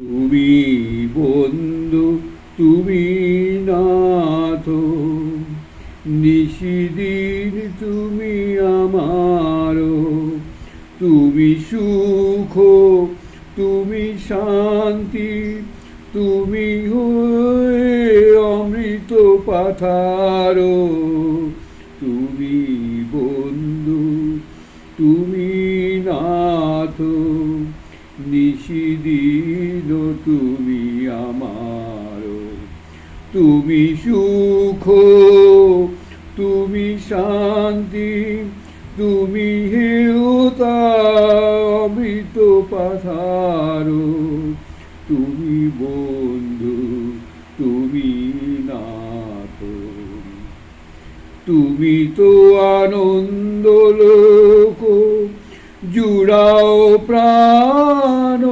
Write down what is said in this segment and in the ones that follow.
তুমি বন্ধু, তুমি নাথ। নিশিদিন তুমি আমার, তুমি সুখ, তুমি শান্তি, তুমি অমৃত পাথার। তুমি বন্ধু, তুমি নাথ। নিশিদিন তুমি আমার তুমি সুখ, তুমি শান্তি, তুমি হেউতা অমৃত পাথার তুমি বন্ধু, তুমি নাথ তুমি তো আনন্দ লোক, জুড়াও প্রাণ।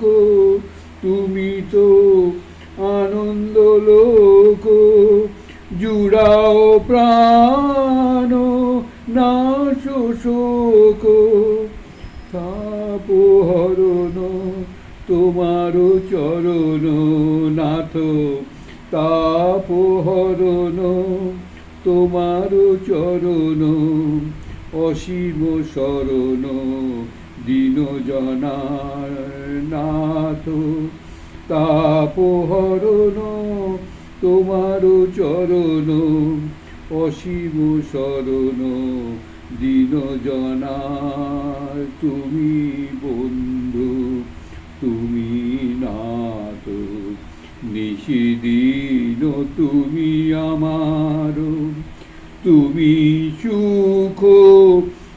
শোক তুমি তো আনন্দ লোক। জুড়াও প্রাণ না শোক। তাপহরণ তোমার চরণ, নাথ। তাপহরণ তোমার চরণ, অসীম শরণ। দিন নাথ তাপহরণ তোমার চরণ, অসীম শরণ দিন জনার। তুমি বন্ধু, তুমি নাথ নিশিদিন তুমি আমার। তুমি সুখ,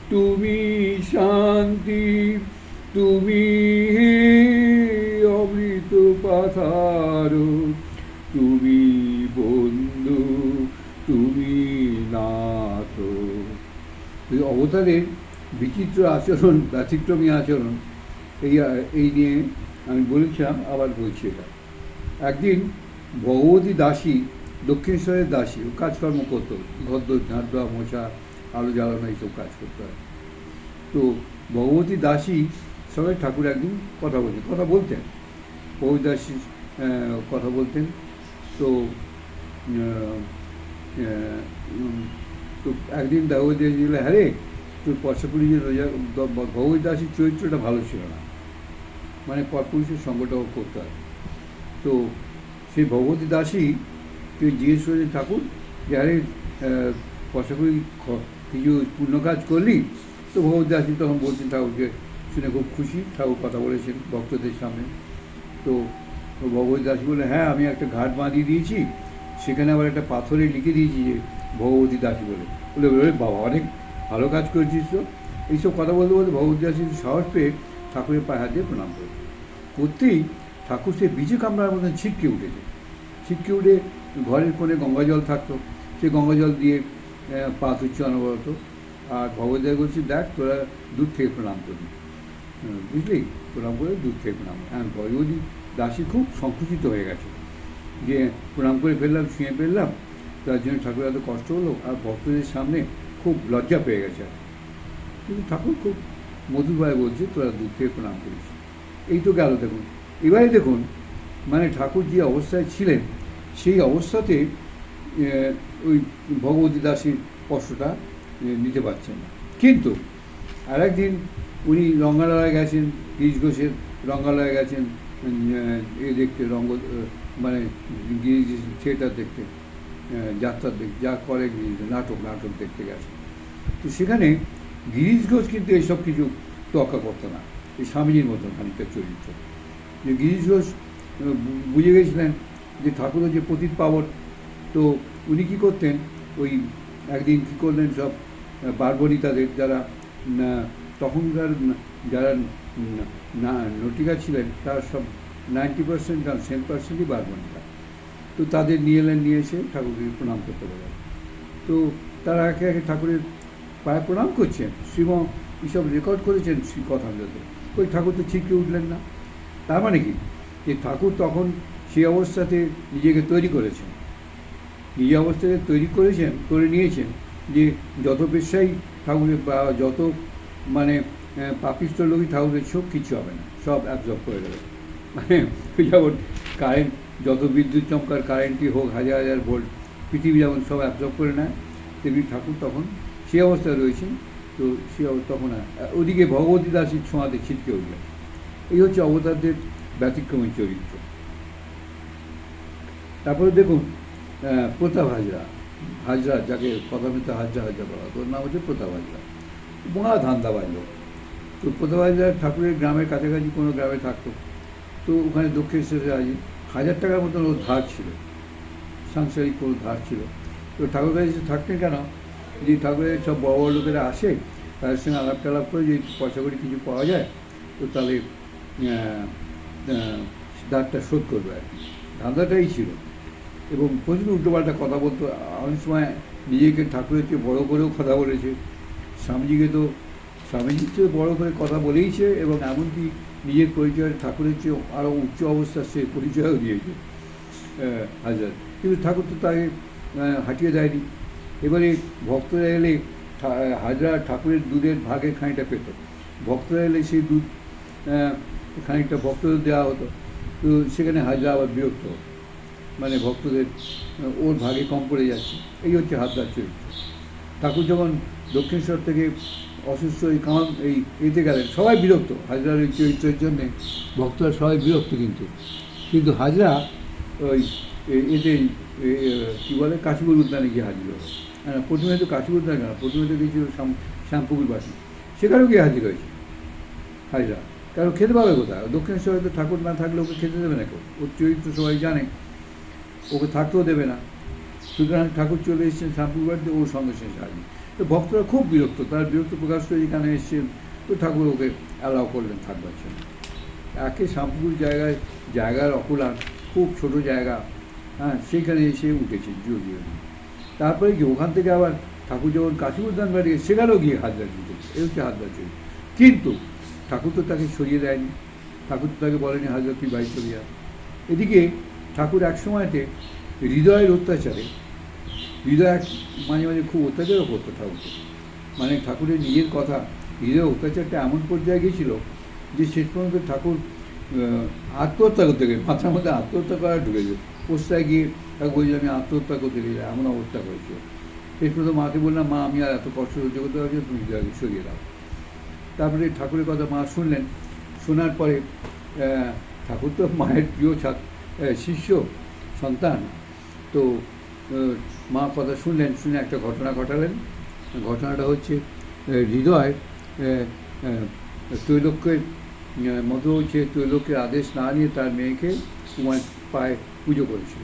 তুমি শান্তি, তুমি অমৃত পাথার। তুমি বন্ধু, তুমি নাথ। এই অবতারের বিচিত্র আচরণ, ব্যতিক্রমী আচরণ, এই এই নিয়ে আমি বলেছিলাম, আবার বলছি এটা। একদিন ভগবতী দাসী, দক্ষিণেশ্বরের দাসী কাজকর্ম করতো, ঘর ঝাঁট দেওয়া, মোছা, আলো জ্বালানো, এইসব কাজ করতে হয় তো ভগবতী দাসী সবাই ঠাকুর একদিন কথা বলতেন কথা বলতেন। ভগবতী দাসী কথা বলতেন। তো তো একদিন ভগবতী দাসী বলে হ্যাঁ তোর রোজা ভগবতী দাসীর চরিত্রটা ভালো ছিল না। মানে পরপুরুষের সঙ্গটাও করতে হয়। তো সেই ভগবতী দাসী তুই জিজ্ঞেস করেছে ঠাকুর, যে আরে পয়সা করে কিছু পূর্ণ কাজ করলি তো ভগবতী দাসী তখন বলছেন ঠাকুরকে শুনে খুব খুশি, ঠাকুর কথা বলেছেন ভক্তদের সামনে। তো ভগবতী দাসী বলে হ্যাঁ আমি একটা ঘাট বাঁধিয়ে দিয়েছি, সেখানে আবার একটা পাথরে লিখে দিয়েছি যে ভগবতী দাসী বলে। বলে বাবা, অনেক ভালো কাজ করেছিস তো। এইসব কথা বলতে বলতে ভগবতী দাসী সাহস পেয়ে ঠাকুরের পায়ে হাত দিয়ে প্রণাম করে করতেই ঠাকুর সে বিজে কামড়ার মতন ছিটকে উঠেছে। ছিটকে উঠে ঘরের কোণে গঙ্গা জল থাকতো। সে গঙ্গা জল দিয়ে পা তুচ্ছে অনবরত আর ভগবদ্গীতা বলছি দেখ তোরা দূর থেকে প্রণাম করবি বুঝলি? প্রণাম করে দূর থেকে প্রণাম হ্যাঁ ভগবতী দাসী খুব সংকুচিত হয়ে গেছে। যে প্রণাম করে ফেললাম, শুয়ে ফেললাম, তার জন্য ঠাকুর এত কষ্ট হলো, আর ভক্তদের সামনে খুব লজ্জা পেয়ে গেছে। কিন্তু ঠাকুর খুব মধুরভাবে বলছে, তোরা দূর থেকে প্রণাম করিস। এই তো গেল দেখুন। এবারে দেখুন মানে ঠাকুর যে অবস্থায় ছিলেন, সেই অবস্থাতে ওই ভগবতী দাসীর কষ্টটা নিতে পারছেন না। কিন্তু আর একদিন উনি রঙ্গালয়ে গেছেন গিরিশ ঘোষের রঙ্গালয়ে গেছেন এ দেখতে রঙ্গ মানে গিরিশ থিয়েটার দেখতে যাত্রা দেখ, যা করে নাটক নাটক দেখতে গেছেন। তো সেখানে গিরিশ ঘোষ কিন্তু এইসব কিছু তোয়াক্কা করতো না। এই স্বামীজির মতন খানিকটা চরিত্র। যে গিরিশ ঘোষ বুঝে গেছিলেন যে ঠাকুরের যে পতিত পাবন, তো উনি কী করতেন, ওই একদিন কী করলেন সব বারবণিতাদের যারা তখনকার যারা না- নটিকা ছিলেন, তারা সব নাইনটি পার্সেন্ট সেন পার্সেন্টই বারবণিতা তো তাদের নিয়ে এলেন, নিয়ে এসে ঠাকুরকে প্রণাম করতে বলেন তো তারা একে একে ঠাকুরের পায়ে প্রণাম করছেন। শ্রীম এইসব রেকর্ড করেছেন শ্রী কথামৃতে ওই ঠাকুর তো ছিটকে উঠলেন না। তার মানে কি? যে ঠাকুর তখন সেই অবস্থাতে নিজেকে তৈরি করেছেন। নিজে অবস্থাতে তৈরি করেছেন, করে নিয়েছেন। যে যত পেশাই ঠাকুরের বা যত মানে আহ, পাপিষ্ট লোকই ঠাকুরের চোখ কিছু হবে না। সব অ্যাবজর্ব করে দেবে। মানে যেমন কারেন্ট যত বিদ্যুৎ চমকার কারেন্টই হোক হাজার হাজার ভোল্ট পৃথিবী যেমন সব অ্যাবজর্ব করে নেয় তেমনি ঠাকুর তখন সে অবস্থায় রয়েছেন তো সে তখন ওদিকে ভগবতী দাসীর ছোঁয়াতে ছিটকে উঠলেন এই হচ্ছে অবতারদের ব্যতিক্রমী চরিত্র। তারপরে দেখুন প্রতাপ হাজরা। হাজরা, যাকে কথা মতো হাজরা হাজরা বলা তোর নাম হচ্ছে প্রতাপ হাজরা। মহা ধান্দাবাজ লোক তো প্রতাপ হাজরা ঠাকুরের গ্রামের কাছাকাছি কোনো গ্রামে থাকতো। তো ওখানে দক্ষিণেশ্বরে আজ হাজার টাকার মতন ওর ধার ছিল। সাংসারিক কোনো ধার ছিল। তো ঠাকুর কাছে থাকতেন কেন? যে ঠাকুরের সব বড় বড় লোকেরা আসে, তাদের সঙ্গে আলাপ টালাপ করে যদি পয়সা করে কিছু পাওয়া যায়, তো তাহলে ধারটা শোধ করবে আর কি। ধান্দাটাই ছিল। এবং প্রচুর উল্টোপাল্টা কথা বলতো। অনেক সময় নিজেকে ঠাকুরের চেয়ে বড়ো করেও কথা বলেছে। স্বামীজিকে তো, স্বামীজির চেয়ে বড়ো করে কথা বলেইছে এবং এমনকি নিজের পরিচয় ঠাকুরের চেয়ে আরও উচ্চ অবস্থার সে পরিচয়ও দিয়েছে হাজার। কিন্তু ঠাকুর তো তাকে হাঁটিয়ে দেয়নি। এবারে ভক্তরা এলে হাজরা ঠাকুরের দুধের ভাগে খানিকটা পেত। ভক্তরা এলে সেই দুধ খানিকটা ভক্তদের দেওয়া হতো। তো সেখানে হাজরা আবার বিরক্ত হতো। মানে ভক্তদের ওর ভাগে কম পড়ে যাচ্ছে। এই হচ্ছে হাজরার চরিত্র। ঠাকুর যখন দক্ষিণেশ্বর থেকে অসুস্থ এই কাম এই এতে গেলেন, সবাই বিরক্ত। হাজরার এই চরিত্রের জন্যে ভক্তরা সবাই বিরক্ত কিন্তু। কিন্তু হাজরা ওই এতে কী বলে? কাশীপুর উদ্যানে গিয়ে হাজির হলো। হ্যাঁ প্রথমে তো কাশীপুর উদ্যান কেন প্রথমে তো গিয়েছিল শ্যাম, শ্যামপুকুর বাসী। সেখানেও গিয়ে হাজির হয়েছে হাজরা। কারণ খেতে পাবে কোথায়? দক্ষিণেশ্বরে তো ঠাকুর না থাকলে ওকে খেতে দেবে না কেউ। ওর চরিত্র সবাই জানে। ওকে থাকতেও দেবে না। সুতরাং ঠাকুর চলে এসেছেন শ্যামপুর বাড়িতে, ওর সঙ্গে শেষে হাজির তো ভক্তরা খুব বিরক্ত, তার বিরক্ত প্রকাশ করে এখানে এসছেন, তো ঠাকুর ওকে অ্যালাউ করলেন থাকবার জন্য। একে শ্যামপুকুর জায়গায়, জায়গার অকুলান, খুব ছোট জায়গা হ্যাঁ সেখানে এসে উঠেছে জিও জিও তারপরে কি ওখান থেকে আবার ঠাকুর যখন কাশী উদ্যান বাড়ি সেখানেও গিয়ে হাজার দিতে এ হচ্ছে হাজার চরিত্র কিন্তু ঠাকুর তো তাকে সরিয়ে দেয়নি। ঠাকুর তো তাকে বলেনি হাজার তুই বাড়ি চলে যা। এদিকে ঠাকুর এক সময়তে হৃদয়ের অত্যাচারে, হৃদয় এক মাঝে মাঝে খুব অত্যাচারও করতো ঠাকুরকে। মানে ঠাকুরের নিজের কথা হৃদয় অত্যাচারটা এমন পর্যায়ে গিয়েছিল যে শেষ পর্যন্ত ঠাকুর আত্মহত্যা করতে গেলে, মাথার মধ্যে আত্মহত্যা করা ঢুকে ঢুকেছে পোস্টায় গিয়ে তাকে বলছি, আমি আত্মহত্যা করতে গেলে এমন অবস্থা হয়েছিল শেষ পর্যন্ত মাকে বললাম, মা, আমি আর এত কষ্ট সহ্য করতে পারছি তুমি হৃদয়কে সরিয়ে দাও। তারপরে ঠাকুরের কথা মা শুনলেন। শোনার পরে ঠাকুর তো মায়ের প্রিয় ছাত্র। শিষ্য, সন্তান। তো মা কথা শুনলেন, শুনে একটা ঘটনা ঘটালেন। ঘটনাটা হচ্ছে হৃদয় ত্রৈলোক্যের মতো হচ্ছে ত্রৈলোক্যের আদেশ না নিয়ে তার মেয়েকে কুমার পায়ে পুজো করেছিল।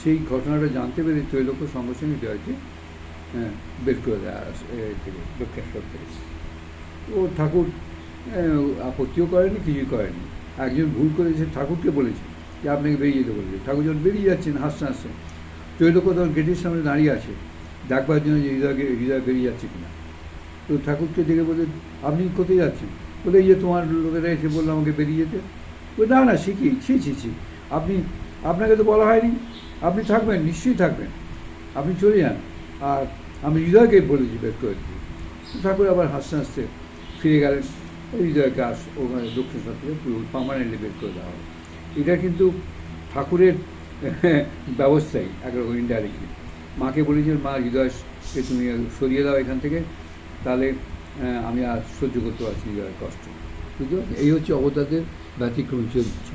সেই ঘটনাটা জানতে পেরে ত্রৈলোক্য সঙ্গে সঙ্গে হৃদয়কে বের করে দেয় থেকে দক্ষিণেশ্বর থেকে। ও ঠাকুর আপত্তিও করেনি, কিছুই করেনি। একজন ভুল করেছে, ঠাকুরকে বলেছে। যে আপনাকে বেরিয়ে যেতে বলেছে। ঠাকুর যখন বেরিয়ে যাচ্ছেন, হাসতে হাসতে। ত্রৈলোক্য তখন গেটের সামনে দাঁড়িয়ে আছে, দেখবার জন্য যে হৃদয়কে হৃদয় বেরিয়ে যাচ্ছে কিনা। তো ঠাকুরকে দেখে বলে আপনি কোথায় যাচ্ছেন? বলে, এই যে তোমার লোকেরা এসে বলল আমাকে বেরিয়ে যেতে। বলে, না না শিখি ছি ছি ছি আপনি, আপনাকে তো বলা হয়নি। আপনি থাকবেন, নিশ্চয়ই থাকবেন। আপনি চলে যান। আর আমি হৃদয়কে বলেছি বের করে ঠাকুর আবার হাসতে হাসতে ফিরে গেলেন। হৃদয়কে আস ওখানে দক্ষিণেশ্বর থেকে পুরো পার্মানেন্টলি বের করে দেওয়া হবে এটা কিন্তু ঠাকুরের ব্যবস্থাই একরকম ইনডাইরেক্টলি মাকে বলেছেন মা হৃদয়কে তুমি সরিয়ে দাও এখান থেকে, তাহলে আমি আর সহ্য করতে পারছি হৃদয়ের কষ্ট। বুঝতে এই হচ্ছে অবতাদের ব্যতিক্রম চরিত্র।